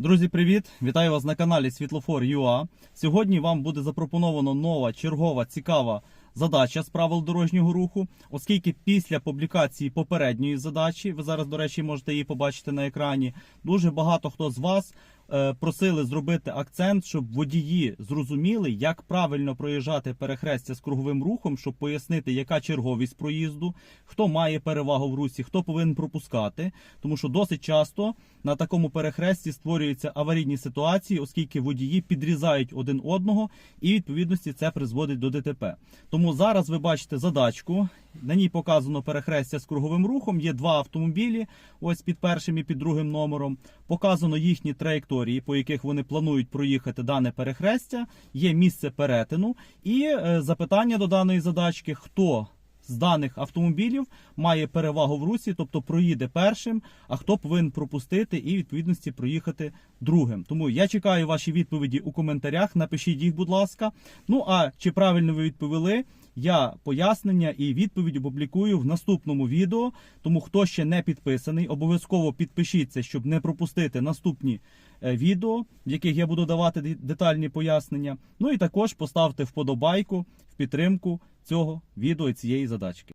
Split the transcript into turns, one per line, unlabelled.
Друзі, привіт! Вітаю вас на каналі Світлофор ЮА. Сьогодні вам буде запропоновано нова чергова цікава задача з правил дорожнього руху, оскільки після публікації попередньої задачі, ви зараз, до речі, можете її побачити на екрані. Дуже багато хто з вас просили зробити акцент, щоб водії зрозуміли, як правильно проїжджати перехрестя з круговим рухом, щоб пояснити, яка черговість проїзду, хто має перевагу в русі, хто повинен пропускати. Тому що досить часто на такому перехресті створюються аварійні ситуації, оскільки водії підрізають один одного, і відповідності це призводить до ДТП. Тому зараз ви бачите задачку. На ній показано перехрестя з круговим рухом. Є два автомобілі, ось під першим і під другим номером. Показано їхні траєкторії, по яких вони планують проїхати дане перехрестя. Є місце перетину і е, запитання до даної задачки: хто з даних автомобілів має перевагу в русі, тобто проїде першим, а хто повинен пропустити і відповідності проїхати другим. Тому я чекаю ваші відповіді у коментарях. Напишіть їх, будь ласка. Ну а чи правильно ви відповіли? Я пояснення і відповідь опублікую в наступному відео. Тому хто ще не підписаний, обов'язково підпишіться, щоб не пропустити наступні е, відео, в яких я буду давати детальні пояснення. Ну і також поставте вподобайку в підтримку цього відео і цієї задачки.